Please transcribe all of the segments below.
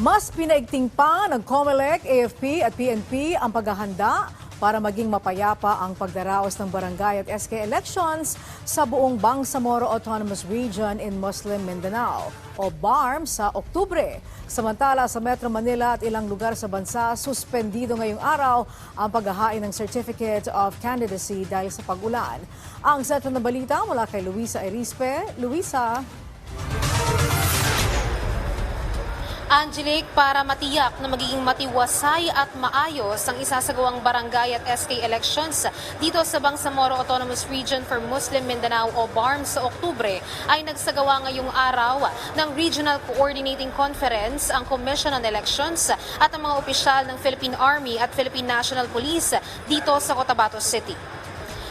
Mas pinaigting pa ng COMELEC, AFP at PNP ang paghahanda para maging mapayapa ang pagdaraos ng barangay at SK elections sa buong Bangsamoro Autonomous Region in Muslim Mindanao o BARM sa Oktubre. Samantala sa Metro Manila at ilang lugar sa bansa, suspendido ngayong araw ang paghahain ng Certificate of Candidacy dahil sa pag-ulan. Ang set ng balita mula kay Luisa Erispe. Luisa, Angelic, para matiyak na magiging matiwasay at maayos ang isasagawang barangay at SK elections dito sa Bangsamoro Autonomous Region for Muslim Mindanao o BARM sa Oktubre ay nagsagawa ngayong araw ng Regional Coordinating Conference ang Commission on Elections at ang mga opisyal ng Philippine Army at Philippine National Police dito sa Cotabato City.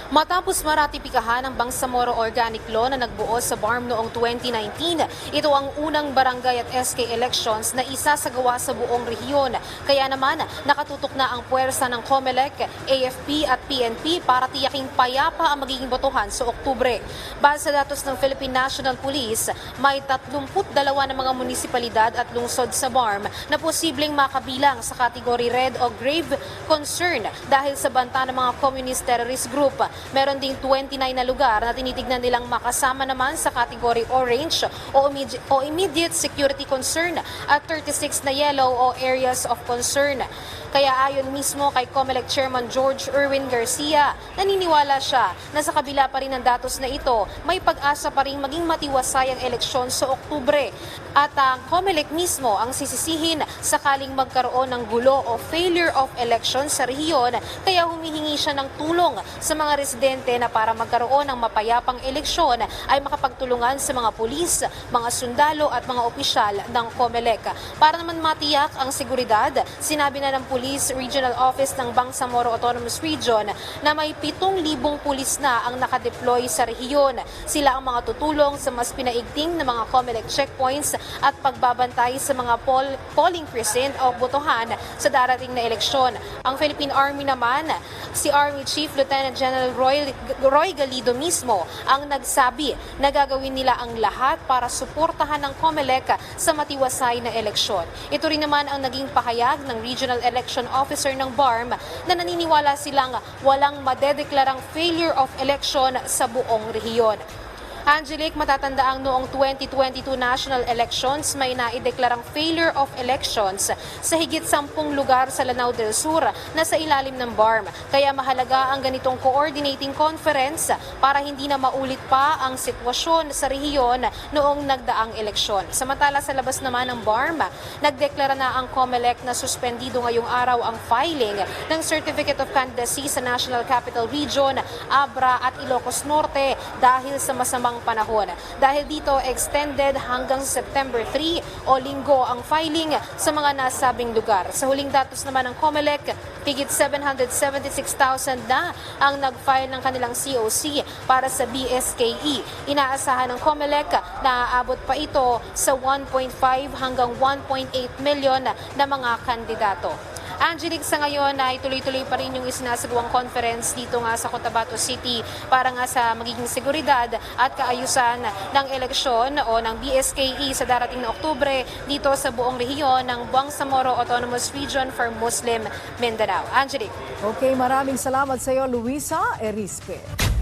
Matapos maratipikahan ang Bangsamoro Organic Law na nagbuo sa BARM noong 2019, ito ang unang barangay at SK elections na isasagawa sa buong rehiyon. Kaya naman, nakatutok na ang puwersa ng COMELEC, AFP at PNP para tiyaking payapa ang magiging botohan sa Oktubre. Base sa datos ng Philippine National Police, may 32 na mga munisipalidad at lungsod sa BARM na posibleng makabilang sa kategory red o grave concern dahil sa banta ng mga communist terrorist group. Meron ding 29 na lugar na tinitignan nilang makasama naman sa category orange o immediate, o immediate security concern at 36 na yellow o areas of concern. Kaya ayon mismo kay COMELEC Chairman George Erwin Garcia, naniniwala siya na sa kabila pa rin ng datos na ito, may pag-asa pa rin maging matiwasay ang eleksyon sa Oktubre. At ang COMELEC mismo ang sisisihin sakaling magkaroon ng gulo o failure of election sa rehiyon, kaya humihingi siya ng tulong sa mga residente na para magkaroon ng mapayapang eleksyon ay makapagtulungan sa mga pulis, mga sundalo at mga opisyal ng COMELEC. Para naman matiyak ang seguridad, sinabi na ng Police Regional Office ng Bangsamoro Autonomous Region na may 7,000 pulis na ang nakadeploy sa rehiyon. Sila ang mga tutulong sa mas pinaigting na mga COMELEC checkpoints at pagbabantay sa mga poll, polling precinct o botohan sa darating na eleksyon. Ang Philippine Army naman, si Army Chief Lieutenant General Roy, Roy Galido mismo ang nagsabi na gagawin nila ang lahat para suportahan ng COMELEC sa matiwasay na eleksyon. Ito rin naman ang naging pahayag ng Regional Election Officer ng BARM na naniniwala silang walang madedeklarang failure of election sa buong rehiyon. Angelic, matatandaang noong 2022 national elections may naideklarang failure of elections sa higit sampung lugar sa Lanao del Sur na sa ilalim ng BARM. Kaya mahalaga ang ganitong coordinating conference para hindi na maulit pa ang sitwasyon sa rehiyon noong nagdaang eleksyon. Samantala sa labas naman ng BARM, nagdeklara na ang COMELEC na suspendido ngayong araw ang filing ng Certificate of Candidacy sa National Capital Region, Abra at Ilocos Norte dahil sa masamang panahon. Dahil dito, extended hanggang September 3 o linggo ang filing sa mga nasabing lugar. Sa huling datos naman ng COMELEC, higit 776,000 na ang nag-file ng kanilang COC para sa BSKE. Inaasahan ng COMELEC na aabot pa ito sa 1.5 hanggang 1.8 million na mga kandidato. Angelic, sa ngayon ay tuloy-tuloy pa rin yung isinasagawang conference dito nga sa Cotabato City para nga sa magiging seguridad at kaayusan ng eleksyon o ng BSKE sa darating na Oktubre dito sa buong rehiyon ng Bangsamoro Autonomous Region for Muslim Mindanao. Angelic. okay, maraming salamat sa iyo, Luisa Erispe.